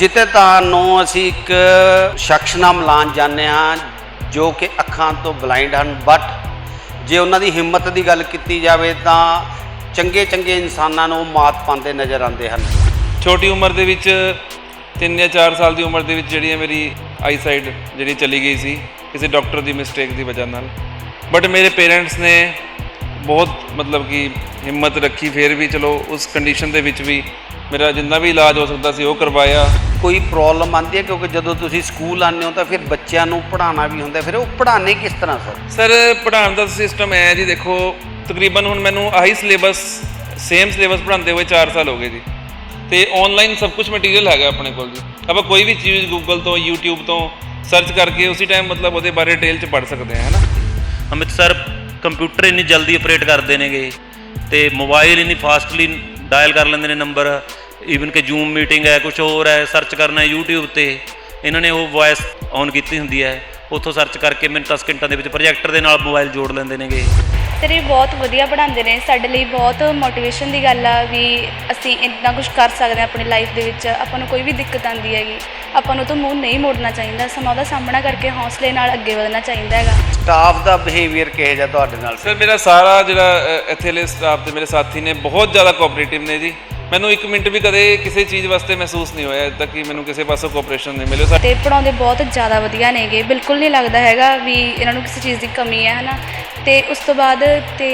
ਜਿੱਤੇ ਨੂੰ ਅਸੀਂ ਇੱਕ ਸ਼ਖਸ ਨਾਮ ਲਾਣ ਜਾਂਦੇ ਹਾਂ, ਜੋ ਕਿ ਅੱਖਾਂ ਤੋਂ ਬਲਾਈਂਡ ਹਨ ਬਟ ਜੇ ਉਹਨਾਂ ਦੀ ਹਿੰਮਤ ਦੀ ਗੱਲ ਕੀਤੀ ਜਾਵੇ ਤਾਂ ਚੰਗੇ ਚੰਗੇ ਇਨਸਾਨਾਂ ਨੂੰ ਮਾਤ ਪਾਉਂਦੇ ਨਜ਼ਰ ਆਉਂਦੇ ਹਨ। ਛੋਟੀ ਉਮਰ ਦੇ ਵਿੱਚ 3 ਜਾਂ 4 ਸਾਲ ਦੀ ਉਮਰ ਦੇ ਵਿੱਚ ਜਿਹੜੀ ਹੈ ਮੇਰੀ ਆਈਸਾਈਟ ਜਿਹੜੀ ਚਲੀ ਗਈ ਸੀ, ਕਿਸੇ ਡਾਕਟਰ ਦੀ ਮਿਸਟੇਕ ਦੀ ਵਜ੍ਹਾ ਨਾਲ। ਬਟ ਮੇਰੇ ਪੇਰੈਂਟਸ ਨੇ ਬਹੁਤ ਮਤਲਬ ਕਿ ਹਿੰਮਤ ਰੱਖੀ, ਫਿਰ ਵੀ ਚਲੋ ਉਸ ਕੰਡੀਸ਼ਨ ਦੇ ਵਿੱਚ ਵੀ ਮੇਰਾ ਜਿੰਨਾ ਵੀ ਇਲਾਜ ਹੋ ਸਕਦਾ ਸੀ ਉਹ ਕਰਵਾਇਆ। ਕੋਈ ਪ੍ਰੋਬਲਮ ਆਉਂਦੀ ਹੈ? ਕਿਉਂਕਿ ਜਦੋਂ ਤੁਸੀਂ ਸਕੂਲ ਆਉਂਦੇ ਹੋ ਤਾਂ ਫਿਰ ਬੱਚਿਆਂ ਨੂੰ ਪੜ੍ਹਾਉਣਾ ਵੀ ਹੁੰਦਾ। ਫਿਰ ਉਹ ਪੜ੍ਹਾਉਂਦੇ ਕਿਸ ਤਰ੍ਹਾਂ ਸਰ? ਸਰ ਪੜ੍ਹਾਉਣ ਦਾ ਸਿਸਟਮ ਹੈ ਜੀ ਦੇਖੋ ਤਕਰੀਬਨ ਹੁਣ ਮੈਨੂੰ ਆਹੀ ਸਿਲੇਬਸ ਸੇਮ ਸਿਲੇਬਸ ਪੜ੍ਹਾਉਂਦੇ ਹੋਏ 4 ਸਾਲ ਹੋ ਗਏ ਜੀ। ਤੇ ਆਨਲਾਈਨ ਸਭ ਕੁਝ ਮਟੀਰੀਅਲ ਹੈਗਾ ਆਪਣੇ ਕੋਲ ਜੀ। ਆਪਾਂ ਕੋਈ ਵੀ ਚੀਜ਼ ਗੂਗਲ ਤੋਂ YouTube ਤੋਂ ਸਰਚ ਕਰਕੇ ਉਸੇ ਟਾਈਮ ਮਤਲਬ ਉਹਦੇ ਬਾਰੇ ਡਿਟੇਲ ਚ ਪੜ੍ਹ ਸਕਦੇ ਹਾਂ ਹੈ ਨਾ ਅਮਿਤ ਸਰ ਕੰਪਿਊਟਰ ਇੰਨੀ ਜਲਦੀ ਆਪਰੇਟ ਕਰਦੇ ਨੇਗੇ ਤੇ ਮੋਬਾਈਲ ਇੰਨੀ ਫਾਸਟਲੀ ਡਾਇਲ ਕਰ ਲੈਂਦੇ ਨੇ ਨੰਬਰ ਈਵਨ ਕਿ ਜ਼ੂਮ ਮੀਟਿੰਗ ਹੈ ਕੁਝ ਹੋਰ ਹੈ ਸਰਚ ਕਰਨਾ ਹੈ YouTube ਤੇ। ਇਹਨਾਂ ਨੇ ਉਹ ਵੌਇਸ ਔਨ ਕੀਤੀ ਹੁੰਦੀ ਹੈ। ਉੱਥੋਂ ਸਰਚ ਕਰਕੇ ਮੈਨੂੰ 10 ਸਕਿੰਟਾਂ ਦੇ ਵਿੱਚ ਪ੍ਰੋਜੈਕਟਰ ਦੇ ਨਾਲ ਮੋਬਾਈਲ ਜੋੜ ਲੈਂਦੇ ਨੇਗੇ। ਤੇਰੇ ਬਹੁਤ ਵਧੀਆ ਪੜ੍ਹਾਉਂਦੇ ਨੇ। ਸਾਡੇ ਲਈ ਬਹੁਤ ਮੋਟੀਵੇਸ਼ਨ ਦੀ ਗੱਲ ਆ ਵੀ ਅਸੀਂ ਇੰਨਾ ਕੁਝ ਕਰ ਸਕਦੇ ਹਾਂ ਆਪਣੀ ਲਾਈਫ ਦੇ ਵਿੱਚ। ਆਪਾਂ ਨੂੰ ਕੋਈ ਵੀ ਦਿੱਕਤ ਆਉਂਦੀ ਹੈਗੀ। ਆਪਾਂ ਨੂੰ ਤਾਂ ਮੂੰਹ ਨਹੀਂ ਮੋੜਨਾ ਚਾਹੀਦਾ। ਸਮਾਂ ਉਹਦਾ ਸਾਹਮਣਾ ਕਰਕੇ ਹੌਸਲੇ ਨਾਲ ਅੱਗੇ ਵਧਣਾ ਚਾਹੀਦਾ ਹੈਗਾ। ਸਟਾਫ ਦਾ ਬਿਹੇਵੀਅਰ ਕਿਹੋ ਜਿਹਾ ਤੁਹਾਡੇ ਨਾਲ? ਸਰ ਮੇਰਾ ਸਾਰਾ ਜਿਹੜਾ ਇੱਥੇ ਦੇ ਸਟਾਫ ਤੇ ਮੇਰੇ ਸਾਥੀ ਨੇ ਬਹੁਤ ਜ਼ਿਆਦਾ ਕੋਆਪਰੇਟਿਵ ਨੇ ਜੀ। ਮੈਨੂੰ ਇੱਕ ਮਿੰਟ ਵੀ ਕਦੇ ਕਿਸੇ ਚੀਜ਼ ਵਾਸਤੇ ਮਹਿਸੂਸ ਨਹੀਂ ਹੋਇਆ ਤੱਕ ਕਿ ਮੈਨੂੰ ਕਿਸੇ ਪਾਸੋਂ ਕੋਆਪਰੇਸ਼ਨ ਨਹੀਂ ਮਿਲਿਆ। ਤੇ ਪੜਾਉਂਦੇ ਬਹੁਤ ਜ਼ਿਆਦਾ ਵਧੀਆ ਨੇਗੇ ਬਿਲਕੁਲ ਨਹੀਂ ਲੱਗਦਾ ਹੈਗਾ ਵੀ ਇਹਨਾਂ ਨੂੰ ਕਿਸੇ ਚੀਜ਼ ਦੀ ਕਮੀ ਹੈ ਹਨਾ। ਤੇ ਉਸ ਤੋਂ ਬਾਅਦ ਤੇ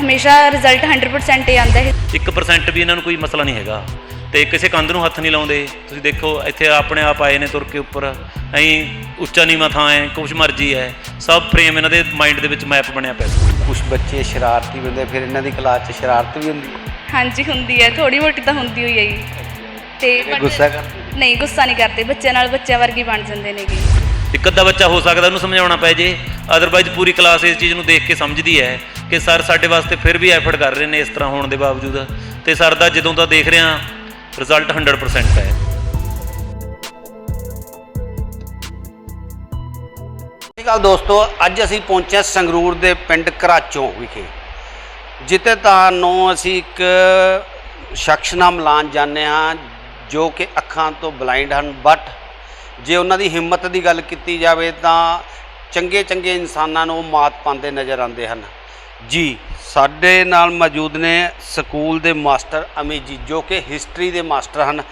ਹਮੇਸ਼ਾ ਰਿਜ਼ਲਟ 100% ਹੀ ਆਉਂਦਾ ਹੈ। 1% ਵੀ ਇਹਨਾਂ ਨੂੰ ਕੋਈ ਮਸਲਾ ਨਹੀਂ ਹੈਗਾ। ਤੇ ਕਿਸੇ ਕੰਧ ਨੂੰ ਹੱਥ ਨਹੀਂ ਲਾਉਂਦੇ। ਤੁਸੀਂ ਦੇਖੋ ਇੱਥੇ ਆਪਣੇ ਆਪ ਆਏ ਨੇ ਤੁਰ ਕੇ ਉੱਪਰ। ਐਂ ਉੱਚਾ ਨੀਵਾਂ ਥਾਂ ਹੈ ਕੁਛ ਮਰਜ਼ੀ ਹੈ। ਸਭ ਫਰੇਮ ਇਹਨਾਂ ਦੇ ਮਾਈਂਡ ਦੇ ਵਿੱਚ ਮੈਪ ਬਣਿਆ ਪਿਆ ਕੁਝ ਬੱਚੇ ਸ਼ਰਾਰਤੀ ਹੁੰਦੇ ਫਿਰ ਇਹਨਾਂ ਦੀ ਕਲਾਸ 'ਚ ਸ਼ਰਾਰਤ ਵੀ ਹੁੰਦੀ। ਹਾਂਜੀ ਹੁੰਦੀ ਹੈ ਥੋੜੀ ਮੋਟੀ ਤਾਂ ਹੁੰਦੀ ਹੋਈ ਹੈ ਜੀ। ਤੇ but- ਗੁੱਸਾ ਕਰਦੇ ਨਹੀਂ ਗੁੱਸਾ ਨਹੀਂ ਕਰਦੇ ਬੱਚਿਆਂ ਨਾਲ ਬੱਚਿਆਂ ਵਰਗੀ ਬਣ ਜਾਂਦੇ ਨੇਗੇ। ਇੱਕ ਅੱਧਾ ਬੱਚਾ ਹੋ ਸਕਦਾ ਉਹਨੂੰ ਸਮਝਾਉਣਾ ਪੈ ਜੇ। ਅਦਰਵਾਈਜ਼ ਪੂਰੀ ਕਲਾਸ ਇਸ ਚੀਜ਼ ਨੂੰ ਦੇਖ ਕੇ ਸਮਝਦੀ ਹੈ ਕਿ ਸਰ ਸਾਡੇ ਵਾਸਤੇ ਫਿਰ ਵੀ ਐਫਰਟ ਕਰ ਰਹੇ ਨੇ ਇਸ ਤਰ੍ਹਾਂ ਹੋਣ ਦੇ ਬਾਵਜੂਦ। ਤੇ ਸਰ ਦਾ ਜਦੋਂ ਦਾ ਦੇਖ ਰਿਹਾ ਰਿਜ਼ਲਟ 100% ਹੈ। ਸਤਿ ਸ਼੍ਰੀ ਅਕਾਲ ਦੋਸਤੋ ਅੱਜ ਅਸੀਂ ਪਹੁੰਚੇ ਹਾਂ ਸੰਗਰੂਰ ਦੇ ਪਿੰਡ ਘਰਾਚੋਂ ਵਿਖੇ। ਜਿੱਥੇ ਤੁਹਾਨੂੰ ਅਸੀਂ ਇੱਕ ਸ਼ਖਸ ਨਾਮ ਲਾਣ ਜਾਂਦੇ ਹਾਂ ਜੋ ਕਿ ਅੱਖਾਂ ਤੋਂ ਬਲਾਈਂਡ ਹਨ। ਬਟ ਜੇ ਉਹਨਾਂ ਦੀ ਹਿੰਮਤ ਦੀ ਗੱਲ ਕੀਤੀ ਜਾਵੇ ਤਾਂ ਚੰਗੇ ਚੰਗੇ ਇਨਸਾਨਾਂ ਨੂੰ ਉਹ ਮਾਤ ਪਾਉਂਦੇ ਨਜ਼ਰ ਆਉਂਦੇ ਹਨ। ਜੀ ਸਾਡੇ ਨਾਲ ਮੌਜੂਦ ਨੇ ਸਕੂਲ ਦੇ ਮਾਸਟਰ ਅਮਿਤ ਜੀ ਜੋ ਕਿ ਹਿਸਟਰੀ ਦੇ ਮਾਸਟਰ ਹਨ।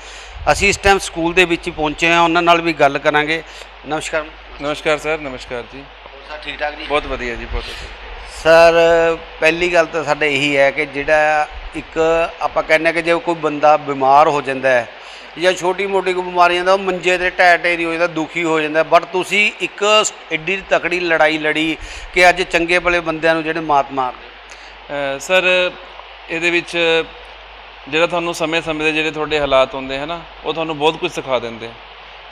ਅਸੀਂ ਇਸ ਟਾਈਮ ਸਕੂਲ ਦੇ ਵਿੱਚ ਹੀ ਪਹੁੰਚੇ ਹਾਂ। ਉਹਨਾਂ ਨਾਲ ਵੀ ਗੱਲ ਕਰਾਂਗੇ। ਨਮਸਕਾਰ। ਨਮਸਕਾਰ ਸਰ ਨਮਸਕਾਰ ਜੀ। ਸਰ ਠੀਕ ਠਾਕ ਜੀ? ਬਹੁਤ ਵਧੀਆ ਜੀ ਬਹੁਤ ਵਧੀਆ। ਸਰ, ਪਹਿਲੀ ਗੱਲ ਤਾਂ ਸਾਡਾ ਇਹੀ ਹੈ ਕਿ ਜਿਹੜਾ ਇੱਕ ਆਪਾਂ ਕਹਿੰਦੇ ਹਾਂ ਕਿ ਜੇ ਕੋਈ ਬੰਦਾ ਬਿਮਾਰ ਹੋ ਜਾਂਦਾ ਹੈ ਜਾਂ ਛੋਟੀ ਮੋਟੀ ਕੋਈ ਬਿਮਾਰੀਆਂ ਦਾ ਉਹ ਮੰਜੇ ਤੇ ਟੈ ਟੇਰੀ ਹੋ ਜਾਂਦਾ, ਦੁਖੀ ਹੋ ਜਾਂਦਾ ਬਟ ਤੁਸੀਂ ਇੱਕ ਐਡੀ ਤਕੜੀ ਲੜਾਈ ਲੜੀ ਕਿ ਅੱਜ ਚੰਗੇ ਭਲੇ ਬੰਦਿਆਂ ਨੂੰ ਜਿਹੜੇ ਮਾਤ ਮਾਰਦੇ ਸਰ, ਇਹਦੇ ਵਿੱਚ ਜਿਹੜਾ ਤੁਹਾਨੂੰ ਸਮੇਂ-ਸਮੇਂ ਦੇ ਜਿਹੜੇ ਤੁਹਾਡੇ ਹਾਲਾਤ ਹੁੰਦੇ ਹਨ ਉਹ ਤੁਹਾਨੂੰ ਬਹੁਤ ਕੁਝ ਸਿਖਾ ਦਿੰਦੇ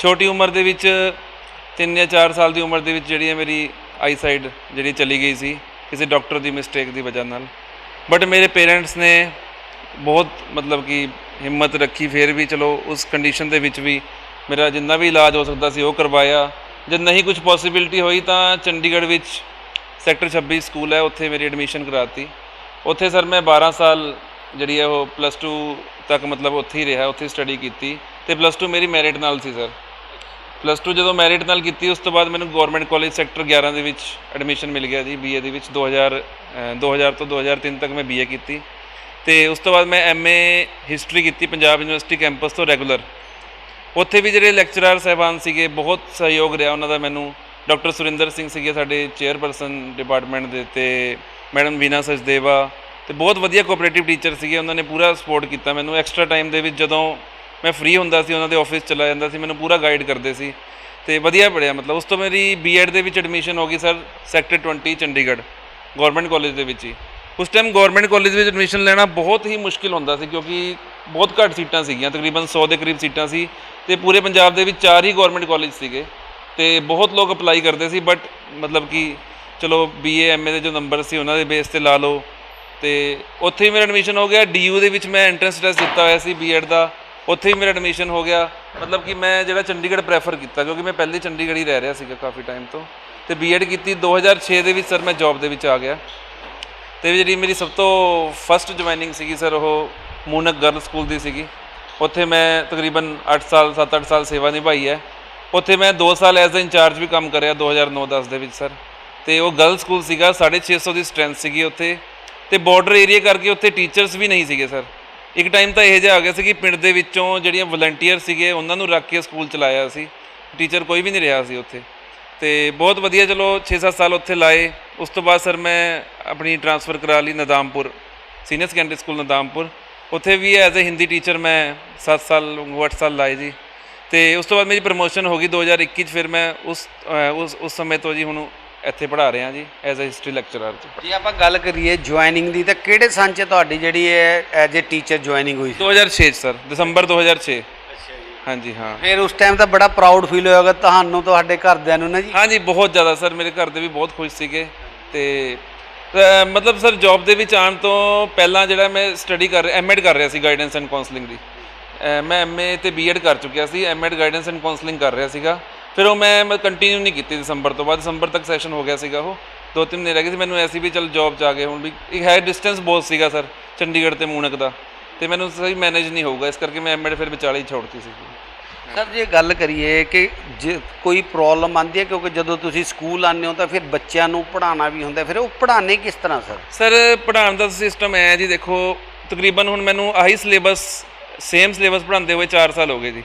ਛੋਟੀ ਉਮਰ ਦੇ ਵਿੱਚ 3 ਜਾਂ 4 ਸਾਲ ਦੀ ਉਮਰ ਦੇ ਵਿੱਚ ਜਿਹੜੀ ਹੈ ਮੇਰੀ ਆਈਸਾਈਟ ਜਿਹੜੀ ਚਲੀ ਗਈ ਸੀ ਕਿਸੇ ਡਾਕਟਰ ਦੀ ਮਿਸਟੇਕ ਦੀ ਵਜ੍ਹਾ ਨਾਲ। ਬਟ ਮੇਰੇ ਪੇਰੈਂਟਸ ਨੇ ਬਹੁਤ ਮਤਲਬ ਕਿ ਹਿੰਮਤ ਰੱਖੀ, ਫਿਰ ਵੀ ਚਲੋ ਉਸ ਕੰਡੀਸ਼ਨ ਦੇ ਵਿੱਚ ਵੀ ਮੇਰਾ ਜਿੰਨਾ ਵੀ ਇਲਾਜ ਹੋ ਸਕਦਾ ਸੀ ਉਹ ਕਰਵਾਇਆ। ਜਦ ਨਹੀਂ ਕੁਝ ਪੋਸੀਬਿਲਿਟੀ ਹੋਈ ਤਾਂ ਚੰਡੀਗੜ੍ਹ ਵਿੱਚ ਸੈਕਟਰ 26 ਸਕੂਲ ਹੈ, ਉੱਥੇ ਮੇਰੀ ਐਡਮਿਸ਼ਨ ਕਰਾਤੀ। ਉੱਥੇ ਸਰ ਮੈਂ 12 ਸਾਲ ਜਿਹੜੀ ਹੈ ਉਹ ਪਲੱਸ 2 ਤੱਕ ਮਤਲਬ ਉੱਥੇ ਹੀ ਰਿਹਾ, ਉੱਥੇ ਸਟੱਡੀ ਕੀਤੀ। ਤੇ ਪਲੱਸ 2 ਮੇਰੀ ਮੈਰਿਟ ਨਾਲ ਸੀ ਸਰ ਪਲੱਸ 2 ਜਦੋਂ ਮੈਰਿਟ ਨਾਲ ਕੀਤੀ ਉਸ ਤੋਂ ਬਾਅਦ ਮੈਨੂੰ ਗਵਰਨਮੈਂਟ ਕਾਲਜ ਸੈਕਟਰ 11 ਦੇ ਵਿੱਚ ਐਡਮਿਸ਼ਨ ਮਿਲ ਗਿਆ ਜੀ ਬੀਏ ਦੇ ਵਿੱਚ। 2000 ਅ, 2000 ਤੋਂ 2003 ਤੱਕ ਮੈਂ ਬੀਏ ਕੀਤੀ। ਤੇ ਉਸ ਤੋਂ ਬਾਅਦ ਮੈਂ ਐਮਏ ਹਿਸਟਰੀ ਕੀਤੀ ਪੰਜਾਬ ਯੂਨੀਵਰਸਿਟੀ ਕੈਂਪਸ ਤੋਂ ਰੈਗੂਲਰ ਉੱਥੇ ਵੀ ਜਿਹੜੇ ਲੈਕਚਰਰ ਸਹਿਬਾਨ ਸੀਗੇ ਬਹੁਤ ਸਹਿਯੋਗ ਰਿਹਾ ਉਹਨਾਂ ਦਾ ਮੈਨੂੰ। ਡਾਕਟਰ ਸੁਰਿੰਦਰ ਸਿੰਘ ਸੀਗੇ ਸਾਡੇ ਚੇਅਰਪਰਸਨ ਡਿਪਾਰਟਮੈਂਟ ਦੇ ਤੇ ਮੈਡਮ ਵੀਨਾ ਸਚਦੇਵਾ। ਤੇ ਬਹੁਤ ਵਧੀਆ ਕੋਆਪਰੇਟਿਵ ਟੀਚਰ ਸੀਗੇ ਉਹਨਾਂ ਨੇ ਪੂਰਾ ਸਪੋਰਟ ਕੀਤਾ ਮੈਨੂੰ। ਐਕਸਟਰਾ ਟਾਈਮ ਦੇ ਵਿੱਚ ਜਦੋਂ ਮੈਂ ਫ੍ਰੀ ਹੁੰਦਾ ਸੀ, ਉਹਨਾਂ ਦੇ ਆਫਿਸ ਚਲਾ ਜਾਂਦਾ ਸੀ, ਮੈਨੂੰ ਪੂਰਾ ਗਾਈਡ ਕਰਦੇ ਸੀ ਤੇ ਵਧੀਆ ਪੜਿਆ ਮਤਲਬ। ਉਸ ਤੋਂ ਮੇਰੀ ਬੀਐਡ ਦੇ ਵਿੱਚ ਐਡਮਿਸ਼ਨ ਹੋ ਗਈ sir sector 20 Chandigarh government college ਦੇ ਵਿੱਚ ਹੀ। ਉਸ ਟਾਈਮ ਗਵਰਨਮੈਂਟ ਕਾਲਜ ਵਿੱਚ ਐਡਮਿਸ਼ਨ ਲੈਣਾ ਬਹੁਤ ਹੀ ਮੁਸ਼ਕਿਲ ਹੁੰਦਾ ਸੀ, ਕਿਉਂਕਿ ਬਹੁਤ ਘੱਟ ਸੀਟਾਂ ਸੀਗੀਆਂ, ਤਕਰੀਬਨ 100 ਦੇ ਕਰੀਬ ਸੀਟਾਂ ਸੀ ਤੇ ਪੂਰੇ ਪੰਜਾਬ ਦੇ ਵਿੱਚ ਚਾਰ ਹੀ ਗਵਰਨਮੈਂਟ ਕਾਲਜ ਸੀਗੇ ਤੇ ਬਹੁਤ ਲੋਕ ਅਪਲਾਈ ਕਰਦੇ ਸੀ ਬਟ ਮਤਲਬ ਕਿ ਚਲੋ ਬੀਏ ਐਮਏ ਦੇ ਜੋ ਨੰਬਰ ਸੀ, ਉਹਨਾਂ ਦੇ ਬੇਸ ਤੇ ਲਾ ਲਓ। ਤੇ ਉੱਥੇ ਹੀ ਮੇਰਾ ਐਡਮਿਸ਼ਨ ਹੋ ਗਿਆ ਡੀਯੂ ਦੇ ਵਿੱਚ ਮੈਂ ਐਂਟਰੈਂਸ ਟੈਸਟ ਦਿੱਤਾ ਹੋਇਆ ਸੀ ਬੀਐਡ ਦਾ। ਉੱਥੇ ਹੀ ਮੇਰਾ ਐਡਮਿਸ਼ਨ ਹੋ ਗਿਆ। ਮਤਲਬ ਕਿ ਮੈਂ ਜਿਹੜਾ ਚੰਡੀਗੜ੍ਹ ਪ੍ਰੈਫਰ ਕੀਤਾ, ਕਿਉਂਕਿ ਮੈਂ ਪਹਿਲੇ ਚੰਡੀਗੜ੍ਹ ਹੀ ਰਹਿ ਰਿਹਾ ਸੀਗਾ ਕਾਫੀ ਟਾਈਮ ਤੋਂ। ਤੇ ਬੀਐਡ ਕੀਤੀ। 2006 ਦੇ ਵਿੱਚ ਸਰ ਮੈਂ ਜੌਬ ਦੇ ਵਿੱਚ ਆ ਗਿਆ। ਤੇ ਜਿਹੜੀ ਮੇਰੀ ਸਭ ਤੋਂ ਫਸਟ ਜੁਆਇਨਿੰਗ ਸੀਗੀ ਸਰ ਉਹ ਮੂਨਕ ਗਰਲ ਸਕੂਲ ਦੀ ਸੀਗੀ। ਉੱਥੇ ਮੈਂ ਤਕਰੀਬਨ 8 ਸਾਲ 7-8 ਸਾਲ ਸੇਵਾ ਨਿਭਾਈ ਹੈ। ਉੱਥੇ ਮੈਂ 2 ਸਾਲ ਐਜ਼ ਅ ਇੰਚਾਰਜ ਵੀ ਕੰਮ ਕਰਿਆ 2009-10 ਦੇ ਵਿੱਚ ਸਰ ਤੇ ਉਹ ਗਰਲ ਸਕੂਲ ਸੀਗਾ 650 ਦੀ ਸਟਰੈਂਥ ਸੀਗੀ ਉੱਥੇ। ਤੇ ਬਾਰਡਰ ਏਰੀਆ ਕਰਕੇ ਉੱਥੇ ਟੀਚਰਸ ਵੀ ਨਹੀਂ ਸੀਗੇ ਸਰ ਇੱਕ ਟਾਈਮ ਤਾਂ ਇਹ ਜਿਹਾ ਆ ਗਿਆ ਸੀ ਕਿ ਪਿੰਡ ਦੇ ਵਿੱਚੋਂ ਜਿਹੜੀਆਂ ਵਲੰਟੀਅਰ ਸੀਗੇ, ਉਹਨਾਂ ਨੂੰ ਰੱਖ ਕੇ ਸਕੂਲ ਚਲਾਇਆ ਸੀ। ਟੀਚਰ ਕੋਈ ਵੀ ਨਹੀਂ ਰਿਹਾ ਸੀ ਉੱਥੇ। ਤੇ ਬਹੁਤ ਵਧੀਆ ਚਲੋ 6-7 ਸਾਲ ਉੱਥੇ ਲਾਏ। ਉਸ ਤੋਂ ਬਾਅਦ ਸਰ ਮੈਂ ਆਪਣੀ ਟਰਾਂਸਫਰ ਕਰਾ ਲਈ Nadampur senior secondary school Nadampur. ਉੱਥੇ ਵੀ ਐਜ਼ ਅ ਹਿੰਦੀ ਟੀਚਰ ਮੈਂ 7 ਸਾਲ 8 ਸਾਲ ਲਾਏ ਜੀ। ਤੇ ਉਸ ਤੋਂ ਬਾਅਦ ਮੇਰੀ ਪ੍ਰਮੋਸ਼ਨ ਹੋ ਗਈ 2021 ਚ। ਫਿਰ ਮੈਂ ਉਸ ਉਸ ਉਸ ਸਮੇਂ ਤੋਂ ਜੀ ਹੁਣ ਇੱਥੇ ਪੜ੍ਹਾ ਰਿਹਾ ਜੀ ਐਜ਼ ਅ ਹਿਸਟਰੀ ਲੈਕਚਰਰ ਜੀ। ਜੇ ਆਪਾਂ ਗੱਲ ਕਰੀਏ ਜੁਆਇਨਿੰਗ ਦੀ ਤਾਂ ਕਿਹੜੇ ਸਾਲ 'ਚ ਤੁਹਾਡੀ ਜਿਹੜੀ ਹੈ ਐਜ਼ ਅ ਟੀਚਰ ਜੁਆਇਨਿੰਗ ਹੋਈ ਸੀ? 2006 ਚ ਸਰ ਦਸੰਬਰ 2006 ਹਾਂਜੀ ਹਾਂ। ਫਿਰ ਉਸ ਟਾਈਮ ਤਾਂ ਬੜਾ ਪ੍ਰਾਊਡ ਫੀਲ ਹੋਇਆਗਾ ਤੁਹਾਨੂੰ ਤੁਹਾਡੇ ਘਰਦਿਆਂ ਨੂੰ ਨਾ ਜੀ? ਹਾਂਜੀ ਬਹੁਤ ਜ਼ਿਆਦਾ ਸਰ ਮੇਰੇ ਘਰ ਦੇ ਵੀ ਬਹੁਤ ਖੁਸ਼ ਸੀਗੇ। ਤੇ ਮਤਲਬ ਸਰ ਜੌਬ ਦੇ ਵਿੱਚ ਆਉਣ ਤੋਂ ਪਹਿਲਾਂ ਜਿਹੜਾ ਮੈਂ ਸਟੱਡੀ ਕਰ ਰਿਹਾ ਐਮਐਡ ਕਰ ਰਿਹਾ ਸੀ ਗਾਈਡੈਂਸ ਐਂਡ ਕਾਉਂਸਲਿੰਗ ਦੀ। ਅ, ਮੈਂ ਐਮਏ ਤੇ ਬੀਐਡ ਕਰ ਚੁੱਕਿਆ ਸੀ ਐਮਐਡ ਗਾਈਡੈਂਸ ਐਂਡ ਕਾਉਂਸਲਿੰਗ ਕਰ ਰਿਹਾ ਸੀਗਾ। ਫਿਰ ਉਹ ਮੈਂ ਕੰਟੀਨਿਊ ਨਹੀਂ ਕੀਤੀ ਦਸੰਬਰ ਤੋਂ ਬਾਅਦ। ਦਸੰਬਰ ਤੱਕ ਸੈਸ਼ਨ ਹੋ ਗਿਆ ਸੀਗਾ ਉਹ। ਦੋ ਤਿੰਨ ਮਹੀਨੇ ਰਹਿ ਗਏ ਸੀ। ਮੈਨੂੰ ਐਸੀ ਵੀ ਚਲ ਜੌਬ ਚ ਆ ਗਏ ਹੁਣ ਵੀ। ਇੱਕ ਹੈ ਡਿਸਟੈਂਸ ਬਹੁਤ ਸੀਗਾ ਸਰ ਚੰਡੀਗੜ੍ਹ ਤੇ ਮੂਨਕ ਦਾ। ਤੇ ਮੈਨੂੰ ਸਹੀ ਮੈਨੇਜ ਨਹੀਂ ਹੋਊਗਾ। ਇਸ ਕਰਕੇ ਮੈਂ ਐਮਐਡ ਫਿਰ ਵਿਚਾਲੇ ਹੀ ਛੋੜਤੀ ਸੀ। ਸਰ ਜੇ ਗੱਲ ਕਰੀਏ ਕਿ ਜੇ ਕੋਈ ਪ੍ਰੋਬਲਮ ਆਉਂਦੀ ਹੈ ਕਿਉਂਕਿ ਜਦੋਂ ਤੁਸੀਂ ਸਕੂਲ ਆਉਂਦੇ ਹੋ ਤਾਂ ਫਿਰ ਬੱਚਿਆਂ ਨੂੰ ਪੜ੍ਹਾਉਣਾ ਵੀ ਹੁੰਦਾ। ਫਿਰ ਉਹ ਪੜ੍ਹਾਉਂਦੇ ਕਿਸ ਤਰ੍ਹਾਂ ਸਰ? ਸਰ ਪੜ੍ਹਾਉਣ ਦਾ ਸਿਸਟਮ ਹੈ ਜੀ ਦੇਖੋ ਤਕਰੀਬਨ ਹੁਣ ਮੈਨੂੰ ਆਹੀ ਸਿਲੇਬਸ ਸੇਮ ਸਿਲੇਬਸ ਪੜ੍ਹਾਉਂਦੇ ਹੋਏ 4 ਸਾਲ ਹੋ ਗਏ ਜੀ।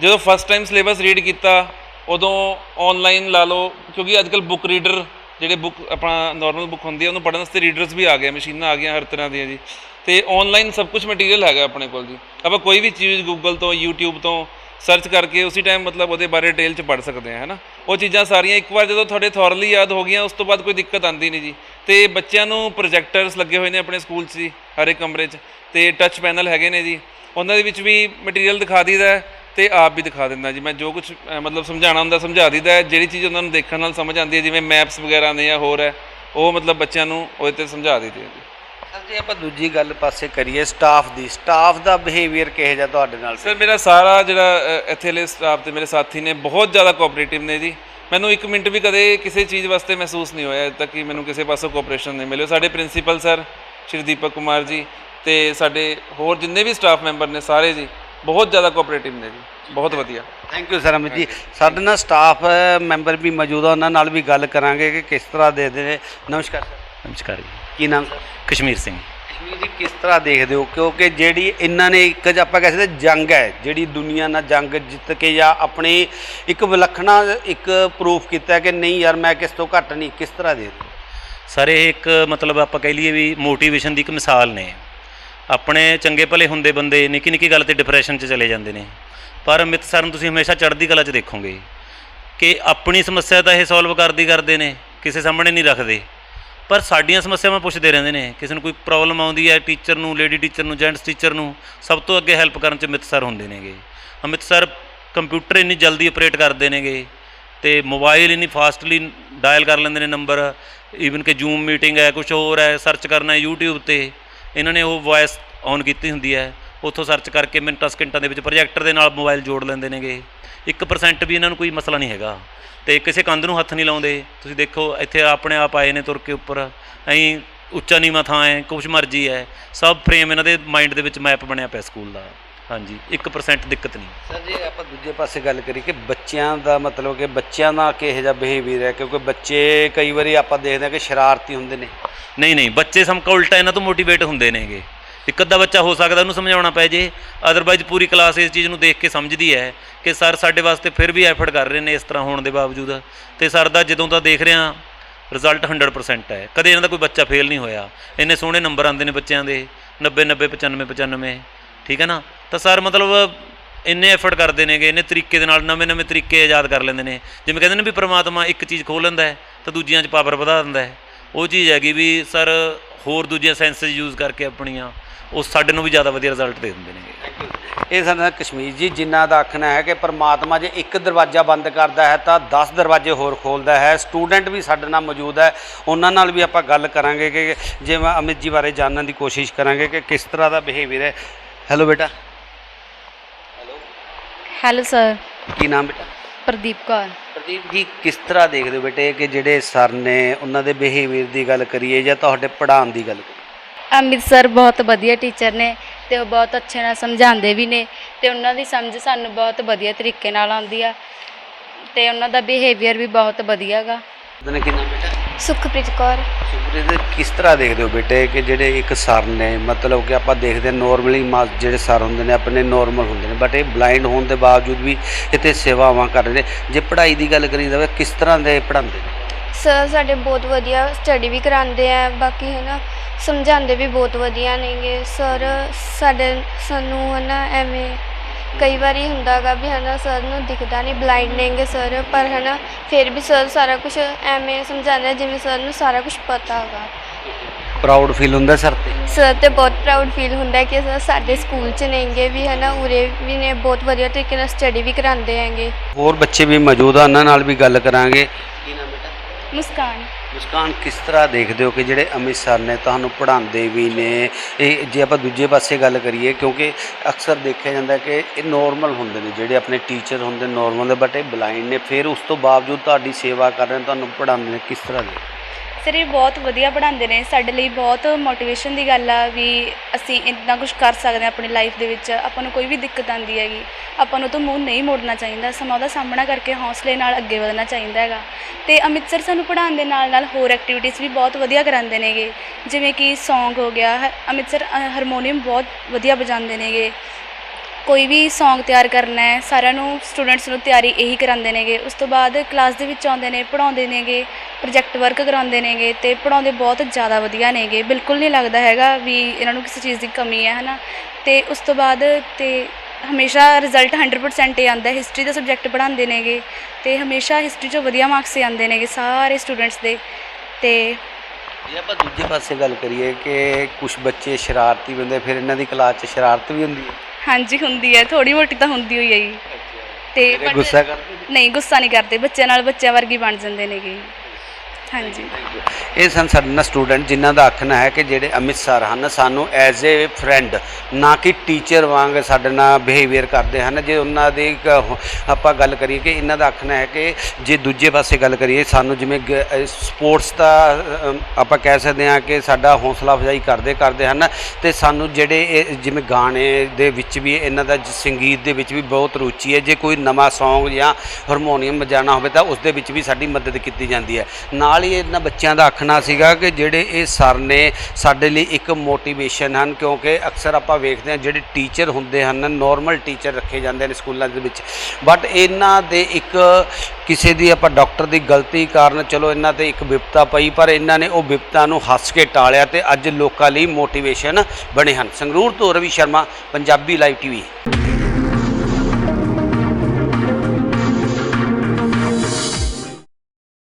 ਜਦੋਂ ਫਸਟ ਟਾਈਮ ਸਿਲੇਬਸ ਰੀਡ ਕੀਤਾ ਉਦੋਂ ਆਨਲਾਈਨ ਲਾ ਲਓ, ਕਿਉਂਕਿ ਅੱਜ ਅੱਜਕੱਲ ਬੁੱਕ ਰੀਡਰ ਜਿਹੜੇ ਬੁੱਕ ਆਪਣਾ ਨਾਰਮਲ ਬੁੱਕ ਹੁੰਦੀ ਹੈ ਉਹਨੂੰ ਪੜ੍ਹਨ ਵਾਸਤੇ ਰੀਡਰਸ ਵੀ ਆ ਗਏ ਮਸ਼ੀਨਾਂ ਆ ਗਈਆਂ ਹਰ ਤਰ੍ਹਾਂ ਦੀਆਂ ਜੀ। ਤੇ ਆਨਲਾਈਨ ਸਭ ਕੁਝ ਮਟੀਰੀਅਲ ਹੈਗਾ ਆਪਣੇ ਕੋਲ ਜੀ। ਆਪਾਂ ਕੋਈ ਵੀ ਚੀਜ਼ ਗੂਗਲ ਤੋਂ, YouTube ਤੋਂ ਸਰਚ ਕਰਕੇ ਉਸੇ ਟਾਈਮ ਮਤਲਬ ਉਹਦੇ ਬਾਰੇ ਡਿਟੇਲ ਚ ਪੜ੍ਹ ਸਕਦੇ ਆ, ਹੈਨਾ। ਉਹ ਚੀਜ਼ਾਂ ਸਾਰੀਆਂ ਇੱਕ ਵਾਰ ਜਦੋਂ ਤੁਹਾਡੇ ਥੋਰਲੀ ਯਾਦ ਹੋ ਗਈਆਂ, ਉਸ ਤੋਂ ਬਾਅਦ ਕੋਈ ਦਿੱਕਤ ਆਂਦੀ ਨਹੀਂ ਜੀ। ਤੇ ਬੱਚਿਆਂ ਨੂੰ ਪ੍ਰੋਜੈਕਟਰਸ ਲੱਗੇ ਹੋਏ ਨੇ ਆਪਣੇ ਸਕੂਲ 'ਚ ਜੀ, ਹਰ ਇੱਕ ਕਮਰੇ 'ਚ। ਤੇ ਟੱਚ ਪੈਨਲ ਹੈਗੇ ਨੇ ਜੀ। ਉਹਨਾਂ ਦੇ ਵਿੱਚ ਵੀ ਮਟੀਰੀਅਲ ਦਿਖਾ ਦਈਦਾ ਹੈ। ਤੇ ਆਪ ਵੀ ਦਿਖਾ ਦਿੰਦਾ ਜੀ। ਮੈਂ ਜੋ ਕੁਝ ਮਤਲਬ ਸਮਝਾਉਣਾ ਹੁੰਦਾ ਸਮਝਾ ਦਈਦਾ ਹੈ। ਜਿਹੜੀ ਚੀਜ਼ ਉਹਨਾਂ ਨੂੰ ਦੇਖਣ ਨਾਲ ਸਮਝ ਆਉਂਦੀ ਹੈ ਜਿਵੇਂ ਮੈਪਸ ਵਗੈਰਾ ਨੇ ਜਾਂ ਹੋਰ ਹੈ ਉਹ ਮਤਲਬ ਬੱਚਿਆਂ ਨੂੰ ਉਹਦੇ ਤੇ ਸਮਝਾ ਦਈਦੀ ਹੈ ਜੀ। ਸਰ ਜੇ ਆਪਾਂ ਦੂਜੀ ਗੱਲ ਪਾਸੇ ਕਰੀਏ ਸਟਾਫ ਦੀ ਸਟਾਫ ਦਾ ਬਿਹੇਵੀਅਰ ਕਿਹੋ ਜਿਹਾ ਤੁਹਾਡੇ ਨਾਲ ਸਰ ਮੇਰਾ ਸਾਰਾ ਜਿਹੜਾ ਇੱਥੇ ਵਾਲੇ ਸਟਾਫ ਤੇ ਮੇਰੇ ਸਾਥੀ ਨੇ ਬਹੁਤ ਜ਼ਿਆਦਾ ਕੋਆਪਰੇਟਿਵ ਨੇ ਜੀ। ਮੈਨੂੰ ਇੱਕ ਮਿੰਟ ਵੀ ਕਦੇ ਕਿਸੇ ਚੀਜ਼ ਵਾਸਤੇ ਮਹਿਸੂਸ ਨਹੀਂ ਹੋਇਆ ਤੱਕ ਕਿ ਮੈਨੂੰ ਕਿਸੇ ਪਾਸੋਂ ਕੋਆਪਰੇਸ਼ਨ ਨਹੀਂ ਮਿਲਿਆ। ਸਾਡੇ ਪ੍ਰਿੰਸੀਪਲ ਸਰ ਸ਼੍ਰੀ ਦੀਪਕ ਕੁਮਾਰ ਜੀ ਤੇ ਸਾਡੇ ਹੋਰ ਜਿੰਨੇ ਵੀ ਸਟਾਫ ਮੈਂਬਰ ਨੇ ਸਾਰੇ ਜੀ ਬਹੁਤ ਜ਼ਿਆਦਾ ਕੋਆਪਰੇਟਿਵ ਨੇ ਜੀ। ਬਹੁਤ ਵਧੀਆ। ਥੈਂਕ ਯੂ ਸਰ ਅਮਿਤ ਜੀ ਸਾਡੇ ਨਾਲ ਸਟਾਫ ਮੈਂਬਰ ਵੀ ਮੌਜੂਦ ਆ ਉਹਨਾਂ ਨਾਲ ਵੀ ਗੱਲ ਕਰਾਂਗੇ ਕਿ ਕਿਸ ਤਰ੍ਹਾਂ ਦੇਖਦੇ ਨੇ। ਨਮਸਕਾਰ ਸਰ ਨਮਸਕਾਰ ਜੀ। ਕੀ ਨਾਮ ਸਰ ਕਸ਼ਮੀਰ ਸਿੰਘ। ਕਸ਼ਮੀਰ ਜੀ ਕਿਸ ਤਰ੍ਹਾਂ ਦੇਖਦੇ ਹੋ? ਕਿਉਂਕਿ ਜਿਹੜੀ ਇਹਨਾਂ ਨੇ ਇੱਕ ਜ- ਆਪਾਂ ਕਹਿ ਸਕਦੇ ਜੰਗ ਹੈ ਜਿਹੜੀ ਦੁਨੀਆ ਨਾਲ ਜੰਗ ਜਿੱਤ ਕੇ ਜਾਂ ਆਪਣੀ ਇੱਕ ਵਿਲੱਖਣਾ ਇੱਕ ਪ੍ਰੂਫ ਕੀਤਾ ਕਿ ਨਹੀਂ ਯਾਰ ਮੈਂ ਕਿਸ ਤੋਂ ਘੱਟ ਨਹੀਂ ਕਿਸ ਤਰ੍ਹਾਂ ਦੇਖਦੇ ਹੋ? ਸਰ ਇਹ ਇੱਕ ਮਤਲਬ ਆਪਾਂ ਕਹਿ ਲਈਏ ਵੀ ਮੋਟੀਵੇਸ਼ਨ ਦੀ ਇੱਕ ਮਿਸਾਲ ਨੇ। ਆਪਣੇ ਚੰਗੇ ਭਲੇ ਹੁੰਦੇ ਬੰਦੇ ਨਿੱਕੀ ਨਿੱਕੀ ਗੱਲ ਤੇ ਡਿਪਰੈਸ਼ਨ 'ਚ ਚਲੇ ਜਾਂਦੇ ਨੇ। ਪਰ ਅਮਿਤ ਸਰ ਨੂੰ ਤੁਸੀਂ ਹਮੇਸ਼ਾ ਚੜ੍ਹਦੀ ਕਲਾ 'ਚ ਦੇਖੋਗੇ ਕਿ ਆਪਣੀ ਸਮੱਸਿਆ ਤਾਂ ਇਹ ਸੋਲਵ ਕਰਦੀ ਕਰਦੇ ਨੇ, ਕਿਸੇ ਸਾਹਮਣੇ ਨਹੀਂ ਰੱਖਦੇ। ਪਰ ਸਾਡੀਆਂ ਸਮੱਸਿਆਵਾਂ ਪੁੱਛਦੇ ਰਹਿੰਦੇ ਨੇ, ਕਿਸੇ ਨੂੰ ਕੋਈ ਪ੍ਰੋਬਲਮ ਆਉਂਦੀ ਹੈ ਟੀਚਰ ਨੂੰ ਲੇਡੀ ਟੀਚਰ ਨੂੰ ਜੈਂਟਸ ਟੀਚਰ ਨੂੰ, ਸਭ ਤੋਂ ਅੱਗੇ ਹੈਲਪ ਕਰਨ 'ਚ ਅਮਿਤ ਸਰ ਹੁੰਦੇ ਨੇਗੇ। ਅਮਿਤ ਸਰ ਕੰਪਿਊਟਰ ਇੰਨੀ ਜਲਦੀ ਆਪਰੇਟ ਕਰਦੇ ਨੇਗੇ ਤੇ ਮੋਬਾਈਲ ਇੰਨੀ ਫਾਸਟਲੀ ਡਾਇਲ ਕਰ ਲੈਂਦੇ ਨੇ ਨੰਬਰ ਈਵਨ ਕਿ ਜ਼ੂਮ ਮੀਟਿੰਗ ਹੈ ਕੁਝ ਹੋਰ ਹੈ ਸਰਚ ਕਰਨਾ ਹੈ YouTube ਤੇ। ਇਹਨਾਂ ਨੇ ਉਹ ਵੌਇਸ ਔਨ ਕੀਤੀ ਹੁੰਦੀ ਹੈ। ਉੱਥੋਂ ਸਰਚ ਕਰਕੇ ਮਿੰਟਾਂ ਸਕਿੰਟਾਂ ਦੇ ਵਿੱਚ ਪ੍ਰੋਜੈਕਟਰ ਦੇ ਨਾਲ ਮੋਬਾਈਲ ਜੋੜ ਲੈਂਦੇ ਨੇਗੇ। 1% ਵੀ ਇਹਨਾਂ ਨੂੰ ਕੋਈ ਮਸਲਾ ਨਹੀਂ ਹੈਗਾ। ਤੇ ਕਿਸੇ ਕੰਧ ਨੂੰ ਹੱਥ ਨਹੀਂ ਲਾਉਂਦੇ। ਤੁਸੀਂ ਦੇਖੋ, ਇੱਥੇ ਆਪਣੇ ਆਪ ਆਏ ਨੇ ਤੁਰ ਕੇ ਉੱਪਰ। ਐਂ ਉੱਚਾ ਨੀਵਾਂ ਥਾਂ ਹੈ, ਕੁਛ ਮਰਜ਼ੀ ਹੈ। ਸਭ ਫਰੇਮ ਇਹਨਾਂ ਦੇ ਮਾਈਂਡ ਦੇ ਵਿੱਚ ਮੈਪ ਬਣਿਆ ਪਿਆ ਸਕੂਲ ਦਾ। ਹਾਂਜੀ 1% ਦਿੱਕਤ ਨਹੀਂ। ਸਰ ਜੇ ਆਪਾਂ ਦੂਜੇ ਪਾਸੇ ਗੱਲ ਕਰੀਏ ਕਿ ਬੱਚਿਆਂ ਦਾ ਮਤਲਬ ਕਿ ਬੱਚਿਆਂ ਦਾ ਕਿਹੋ ਜਿਹਾ ਬਿਹੇਵੀਅਰ ਹੈ? ਕਿਉਂਕਿ ਬੱਚੇ ਕਈ ਵਾਰੀ ਆਪਾਂ ਦੇਖਦੇ ਹਾਂ ਕਿ ਸ਼ਰਾਰਤੀ ਹੁੰਦੇ ਨੇ। ਨਹੀਂ ਨਹੀਂ ਬੱਚੇ ਸਮਕਾ ਉਲਟਾ ਇਹਨਾਂ ਤੋਂ ਮੋਟੀਵੇਟ ਹੁੰਦੇ ਨੇਗੇ। ਇੱਕ ਅੱਧਾ ਬੱਚਾ ਹੋ ਸਕਦਾ ਉਹਨੂੰ ਸਮਝਾਉਣਾ ਪੈ ਜੇ। ਅਦਰਵਾਈਜ਼ ਪੂਰੀ ਕਲਾਸ ਇਸ ਚੀਜ਼ ਨੂੰ ਦੇਖ ਕੇ ਸਮਝਦੀ ਹੈ ਕਿ ਸਰ ਸਾਡੇ ਵਾਸਤੇ ਫਿਰ ਵੀ ਐਫਰਟ ਕਰ ਰਹੇ ਨੇ ਇਸ ਤਰ੍ਹਾਂ ਹੋਣ ਦੇ ਬਾਵਜੂਦ। ਤੇ ਸਰ ਦਾ ਜਦੋਂ ਦਾ ਦੇਖ ਰਿਹਾ ਰਿਜ਼ਲਟ 100% ਹੈ। ਕਦੇ ਇਹਨਾਂ ਦਾ ਕੋਈ ਬੱਚਾ ਫੇਲ ਨਹੀਂ ਹੋਇਆ। ਇੰਨੇ ਸੋਹਣੇ ਨੰਬਰ ਆਉਂਦੇ ਨੇ ਬੱਚਿਆਂ ਦੇ। 90 90 95 95 ਠੀਕ ਹੈ ਨਾ? ਤਾਂ ਸਰ ਮਤਲਬ ਇੰਨੇ ਐਫਰਟ ਕਰਦੇ ਨੇਗੇ, ਇੰਨੇ ਤਰੀਕੇ ਦੇ ਨਾਲ ਨਵੇਂ ਨਵੇਂ ਤਰੀਕੇ ਆਜ਼ਾਦ ਕਰ ਲੈਂਦੇ ਨੇ। ਜਿਵੇਂ ਕਹਿੰਦੇ ਨੇ ਵੀ ਪ੍ਰਮਾਤਮਾ ਇੱਕ ਚੀਜ਼ ਖੋਲ ਲੈਂਦਾ ਹੈ, ਤਾਂ ਦੂਜੀਆਂ 'ਚ ਪਾਵਰ ਵਧਾ ਦਿੰਦਾ ਹੈ। ਉਹ ਚੀਜ਼ ਹੈਗੀ ਵੀ ਸਰ ਹੋਰ ਦੂਜੀਆਂ ਸੈਂਸਸ ਯੂਜ਼ ਕਰਕੇ ਆਪਣੀਆਂ, ਉਹ ਸਾਡੇ ਨੂੰ ਵੀ ਜ਼ਿਆਦਾ ਵਧੀਆ ਰਿਜ਼ਲਟ ਦੇ ਦਿੰਦੇ ਨੇਗੇ। ਇਹ ਸਾਡਾ ਕਸ਼ਮੀਰ ਜੀ ਜਿਨ੍ਹਾਂ ਦਾ ਆਖਣਾ ਹੈ ਕਿ ਪਰਮਾਤਮਾ ਜੇ ਇੱਕ ਦਰਵਾਜ਼ਾ ਬੰਦ ਕਰਦਾ ਹੈ ਤਾਂ 10 ਦਰਵਾਜ਼ੇ ਹੋਰ ਖੋਲਦਾ ਹੈ। ਸਟੂਡੈਂਟ ਵੀ ਸਾਡੇ ਨਾਲ ਮੌਜੂਦ ਹੈ। ਉਹਨਾਂ ਨਾਲ ਵੀ ਆਪਾਂ ਗੱਲ ਕਰਾਂਗੇ ਕਿ ਜਿਵੇਂ ਅਮਿਤ ਜੀ ਬਾਰੇ ਜਾਣਨ ਦੀ ਕੋਸ਼ਿਸ਼ ਕਰਾਂਗੇ ਕਿ ਕਿਸ ਤਰ੍ਹਾਂ ਦਾ ਬਿਹੇਵੀਅਰ ਹੈ। ਹੈਲੋ ਬੇਟਾ ਹੈਲੋ ਸਰ ਕੀ ਨਾਮ ਬੇਟਾ? ਪ੍ਰਦੀਪ ਕੌਰ। ਪ੍ਰਦੀਪ ਜੀ ਕਿਸ ਤਰ੍ਹਾਂ ਦੇਖਦੇ ਹੋ ਬੇਟੇ ਕਿ ਜਿਹੜੇ ਸਰ ਨੇ ਉਹਨਾਂ ਦੇ ਬਿਹੇਵੀਅਰ ਦੀ ਗੱਲ ਕਰੀਏ ਜਾਂ ਤੁਹਾਡੇ ਪੜ੍ਹਾਉਣ ਦੀ ਗੱਲ ਕਰੀਏ? ਅਮਿਤ ਸਰ ਬਹੁਤ ਵਧੀਆ ਟੀਚਰ ਨੇ ਤੇ ਉਹ ਬਹੁਤ ਅੱਛੇ ਨਾਲ ਸਮਝਾਉਂਦੇ ਵੀ ਨੇ ਤੇ ਉਹਨਾਂ ਦੀ ਸਮਝ ਸਾਨੂੰ ਬਹੁਤ ਵਧੀਆ ਤਰੀਕੇ ਨਾਲ ਆਉਂਦੀ ਆ ਤੇ ਉਹਨਾਂ ਦਾ ਬਿਹੇਵੀਅਰ ਵੀ ਬਹੁਤ ਵਧੀਆ ਗਾ। ਉਹਦਾ ਕੀ ਨਾਮ ਬੇਟਾ? ਸੁਖਪ੍ਰੀਤ ਕੌਰ। ਸੁਪਰੀਤ ਕਿਸ ਤਰ੍ਹਾਂ ਦੇਖਦੇ ਹੋ ਬੇਟੇ ਕਿ ਜਿਹੜੇ ਇੱਕ ਸਰ ਨੇ ਮਤਲਬ ਕਿ ਆਪਾਂ ਦੇਖਦੇ ਨੋਰਮਲੀ ਜਿਹੜੇ ਸਰ ਹੁੰਦੇ ਨੇ ਆਪਣੇ ਨੋਰਮਲ ਹੁੰਦੇ ਨੇ ਬਟ ਇਹ ਬਲਾਈਂਡ ਹੋਣ ਦੇ ਬਾਵਜੂਦ ਵੀ ਇੱਥੇ ਸੇਵਾਵਾਂ ਕਰ ਰਹੇ ਨੇ। ਜੇ ਪੜ੍ਹਾਈ ਦੀ ਗੱਲ ਕਰੀ ਜਾਵੇ ਕਿਸ ਤਰ੍ਹਾਂ ਦੇ ਪੜ੍ਹਾਉਂਦੇ ਨੇ? ਸਰ ਸਾਡੇ ਬਹੁਤ ਵਧੀਆ ਸਟੱਡੀ ਵੀ ਕਰਾਉਂਦੇ ਆ ਬਾਕੀ ਹੈ ਨਾ ਸਮਝਾਉਂਦੇ ਵੀ ਬਹੁਤ ਵਧੀਆ ਨੇਗੇ। ਸਰ ਸਾਡੇ ਸਾਨੂੰ ਹੈ ਨਾ ਐਵੇਂ ਕਈ ਵਾਰੀ ਹੁੰਦਾਗਾ ਵੀ ਹੈ ਨਾ ਸਰ ਨੂੰ ਦਿਖਦਾ ਨਹੀਂ ਬਲਾਈਂਡ ਨੇਗੇ ਸਰ ਪਰ ਹੈ ਨਾ ਫਿਰ ਵੀ ਸਰ ਸਾਰਾ ਕੁਝ ਐਵੇਂ ਸਮਝਾਉਂਦੇ ਆ ਜਿਵੇਂ ਸਰ ਨੂੰ ਸਾਰਾ ਕੁਝ ਪਤਾ ਹੈਗਾ। ਪ੍ਰਾਊਡ ਫੀਲ ਹੁੰਦਾ ਸਰ ਤੇ? ਸਰ ਤੇ ਬਹੁਤ ਪ੍ਰਾਊਡ ਫੀਲ ਹੁੰਦਾ ਕਿ ਸਰ ਸਾਡੇ ਸਕੂਲ 'ਚ ਨੇਗੇ ਵੀ ਹੈ ਨਾ ਉਰੇ ਵੀ ਨੇ ਬਹੁਤ ਵਧੀਆ ਤਰੀਕੇ ਨਾਲ ਸਟੱਡੀ ਵੀ ਕਰਾਉਂਦੇ ਹੈਗੇ। ਹੋਰ ਬੱਚੇ ਵੀ ਮੌਜੂਦ ਆ ਉਹਨਾਂ ਨਾਲ ਵੀ ਗੱਲ ਕਰਾਂਗੇ। ਕੀ ਨਾਮ ਬੇਟਾ? ਮੁਸਕਾਨ। ਮੁਸਕਾਨ, ਕਿਸ ਤਰ੍ਹਾਂ ਦੇਖਦੇ ਹੋ ਕਿ ਜਿਹੜੇ ਅਮਿਤ ਸਰ ਨੇ ਤੁਹਾਨੂੰ ਪੜ੍ਹਾਉਂਦੇ ਵੀ ਨੇ? ਇਹ ਜੇ ਆਪਾਂ ਦੂਜੇ ਪਾਸੇ ਗੱਲ ਕਰੀਏ, ਕਿਉਂਕਿ ਅਕਸਰ ਦੇਖਿਆ ਜਾਂਦਾ ਕਿ ਇਹ ਨੋਰਮਲ ਹੁੰਦੇ ਨੇ, ਜਿਹੜੇ ਆਪਣੇ ਟੀਚਰ ਹੁੰਦੇ ਨੋਰਮਲ ਦੇ ਬਟ ਇਹ ਬਲਾਈਂਡ ਨੇ। ਫਿਰ ਉਸ ਤੋਂ ਬਾਵਜੂਦ ਤੁਹਾਡੀ ਸੇਵਾ ਕਰ ਰਹੇ ਨੇ, ਤੁਹਾਨੂੰ ਪੜ੍ਹਾਉਂਦੇ ਨੇ, ਕਿਸ ਤਰ੍ਹਾਂ ਦੇ ਸਰ ਇਹ ਬਹੁਤ ਵਧੀਆ ਪੜ੍ਹਾਉਂਦੇ ਨੇ। ਸਾਡੇ ਲਈ ਬਹੁਤ ਮੋਟੀਵੇਸ਼ਨ ਦੀ ਗੱਲ ਆ ਵੀ ਅਸੀਂ ਇੰਨਾ ਕੁਝ ਕਰ ਸਕਦੇ ਹਾਂ ਆਪਣੀ ਲਾਈਫ ਦੇ ਵਿੱਚ। ਆਪਾਂ ਨੂੰ ਕੋਈ ਵੀ ਦਿੱਕਤ ਆਉਂਦੀ ਹੈਗੀ, ਆਪਾਂ ਨੂੰ ਤੋਂ ਮੂੰਹ ਨਹੀਂ ਮੋੜਨਾ ਚਾਹੀਦਾ। ਸਮਾਂ ਉਹਦਾ ਸਾਹਮਣਾ ਕਰਕੇ ਹੌਸਲੇ ਨਾਲ ਅੱਗੇ ਵਧਣਾ ਚਾਹੀਦਾ ਹੈਗਾ। ਤੇ ਅੰਮ੍ਰਿਤਸਰ ਸਾਨੂੰ ਪੜ੍ਹਾਉਣ ਦੇ ਨਾਲ ਨਾਲ ਹੋਰ ਐਕਟੀਵਿਟੀਜ਼ ਵੀ ਬਹੁਤ ਵਧੀਆ ਕਰਾਉਂਦੇ ਨੇਗੇ। ਜਿਵੇਂ ਕਿ ਸੌਂਗ ਹੋ ਗਿਆ ਹ- ਅੰਮ੍ਰਿਤਸਰ ਹਾਰਮੋਨੀਅਮ ਬਹੁਤ ਵਧੀਆ ਵਜਾਉਂਦੇ ਨੇਗੇ। ਕੋਈ ਵੀ Song ਤਿਆਰ ਕਰਨਾ ਹੈ, ਸਾਰਿਆਂ ਨੂੰ ਸਟੂਡੈਂਟਸ ਨੂੰ ਤਿਆਰੀ ਇਹੀ ਕਰਾਉਂਦੇ ਨੇਗੇ। ਉਸ ਤੋਂ ਬਾਅਦ ਕਲਾਸ ਦੇ ਵਿੱਚ ਆਉਂਦੇ ਨੇ ਪੜਾਉਂਦੇ ਨੇਗੇ ਪ੍ਰੋਜੈਕਟ ਵਰਕ ਕਰਾਉਂਦੇ ਨੇਗੇ ਤੇ ਪੜਾਉਂਦੇ ਬਹੁਤ ਜ਼ਿਆਦਾ ਵਧੀਆ ਨੇਗੇ। ਬਿਲਕੁਲ ਨਹੀਂ ਲੱਗਦਾ ਹੈਗਾ ਵੀ ਇਹਨਾਂ ਨੂੰ ਕਿਸੇ ਚੀਜ਼ ਦੀ ਕਮੀ ਹੈ, ਹਨਾ। ਤੇ ਉਸ ਤੋਂ ਬਾਅਦ ਤੇ ਹਮੇਸ਼ਾ ਰਿਜ਼ਲਟ 100% ਹੀ ਆਉਂਦਾ ਹਿਸਟਰੀ ਦਾ ਸਬਜੈਕਟ ਪੜਾਉਂਦੇ ਨੇਗੇ ਤੇ ਹਮੇਸ਼ਾ ਹਿਸਟਰੀ 'ਚੋਂ ਵਧੀਆ ਮਾਰਕਸ ਹੀ ਆਉਂਦੇ ਨੇਗੇ ਸਾਰੇ ਸਟੂਡੈਂਟਸ ਦੇ। ਤੇ ਜੇ ਆਪਾਂ ਦੂਜੇ ਪਾਸੇ ਗੱਲ ਕਰੀਏ ਕਿ ਕੁਝ ਬੱਚੇ ਸ਼ਰਾਰਤੀ ਹੁੰਦੇ, ਫਿਰ ਇਹਨਾਂ ਦੀ ਕਲਾਸ 'ਚ ਸ਼ਰਾਰਤ ਵੀ ਹੁੰਦੀ ਹੈ। ਹਾਂਜੀ ਹੁੰਦੀ ਹੈ। ਥੋੜੀ ਮੋਟੀ ਤਾਂ ਹੁੰਦੀ ਹੋਈ ਹੈ ਜੀ। ਤੇ but- ਗੁੱਸਾ ਕਰਦੇ? ਨਹੀਂ ਗੁੱਸਾ ਨਹੀਂ ਕਰਦੇ। ਬੱਚਿਆਂ ਨਾਲ ਬੱਚਿਆਂ ਵਰਗੀ ਬਣ ਜਾਂਦੇ ਨੇਗੇ। ਹਾਂਜੀ। ਇਹ ਸਨ ਸਾਡੇ ਨਾਲ ਸਟੂਡੈਂਟ ਜਿਨ੍ਹਾਂ ਦਾ ਆਖਣਾ ਹੈ ਕਿ ਜਿਹੜੇ ਅਮਿਤ ਸਰ ਹਨ ਸਾਨੂੰ ਐਜ਼ ਏ ਫਰੈਂਡ ਨਾ ਕਿ ਟੀਚਰ ਵਾਂਗ ਸਾਡੇ ਨਾਲ ਬਿਹੇਵੀਅਰ ਕਰਦੇ ਹਨ। ਜੇ ਉਹਨਾਂ ਦੀ ਇੱਕ ਆਪਾਂ ਗੱਲ ਕਰੀਏ ਕਿ ਇਹਨਾਂ ਦਾ ਆਖਣਾ ਹੈ ਕਿ ਜੇ ਦੂਜੇ ਪਾਸੇ ਗੱਲ ਕਰੀਏ ਸਾਨੂੰ ਜਿਵੇਂ ਸਪੋਰਟਸ ਦਾ ਅ, ਆਪਾਂ ਕਹਿ ਸਕਦੇ ਹਾਂ ਕਿ ਸਾਡਾ ਹੌਸਲਾ ਅਫਜ਼ਾਈ ਕਰਦੇ ਕਰਦੇ ਹਨ ਤੇ ਸਾਨੂੰ ਜਿਹੜੇ ਇਹ ਜਿਵੇਂ ਗਾਣੇ ਦੇ ਵਿੱਚ ਵੀ ਇਹਨਾਂ ਦਾ ਜ- ਸੰਗੀਤ ਦੇ ਵਿੱਚ ਵੀ ਬਹੁਤ ਰੁਚੀ ਹੈ। ਜੇ ਕੋਈ ਨਵਾਂ ਸੌਂਗ ਜਾਂ ਹਾਰਮੋਨੀਅਮ ਵਜਾਉਣਾ ਹੋਵੇ ਤਾਂ ਉਸ ਦੇ ਵਿੱਚ ਵੀ ਸਾਡੀ ਮਦਦ ਕੀਤੀ ਜਾਂਦੀ ਹੈ। ਨਾਲ ਹੀ ਇਹਨਾਂ ਬੱਚਿਆਂ ਦਾ ਆਖਣਾ ਸੀਗਾ ਕਿ ਜਿਹੜੇ ਇਹ ਸਰ ਨੇ ਸਾਡੇ ਲਈ ਇੱਕ ਮੋਟੀਵੇਸ਼ਨ ਹਨ, ਕਿਉਂਕਿ ਅਕਸਰ ਆਪਾਂ ਵੇਖਦੇ ਹਾਂ ਜਿਹੜੇ ਟੀਚਰ ਹੁੰਦੇ ਹਨ ਨਾਰਮਲ ਟੀਚਰ ਰੱਖੇ ਜਾਂਦੇ ਨੇ ਸਕੂਲਾਂ ਦੇ ਵਿੱਚ। ਬਟ ਇਹਨਾਂ ਦੇ ਇੱਕ ਕਿਸੇ ਦੀ ਆਪਾਂ ਡਾਕਟਰ ਦੀ ਗਲਤੀ ਕਾਰਨ ਚਲੋ ਇਹਨਾਂ ਤੇ ਇੱਕ ਵਿਪਤਾ ਪਈ, ਪਰ ਇਹਨਾਂ ਨੇ ਉਹ ਵਿਪਤਾ ਨੂੰ ਹੱਸ ਕੇ ਟਾਲਿਆ ਤੇ ਅੱਜ ਲੋਕਾਂ ਲਈ ਮੋਟੀਵੇਸ਼ਨ ਬਣੇ ਹਨ। ਸੰਗਰੂਰ ਤੋਂ ਰਵੀ ਸ਼ਰਮਾ, ਪੰਜਾਬੀ ਲਾਈਵ ਟੀਵੀ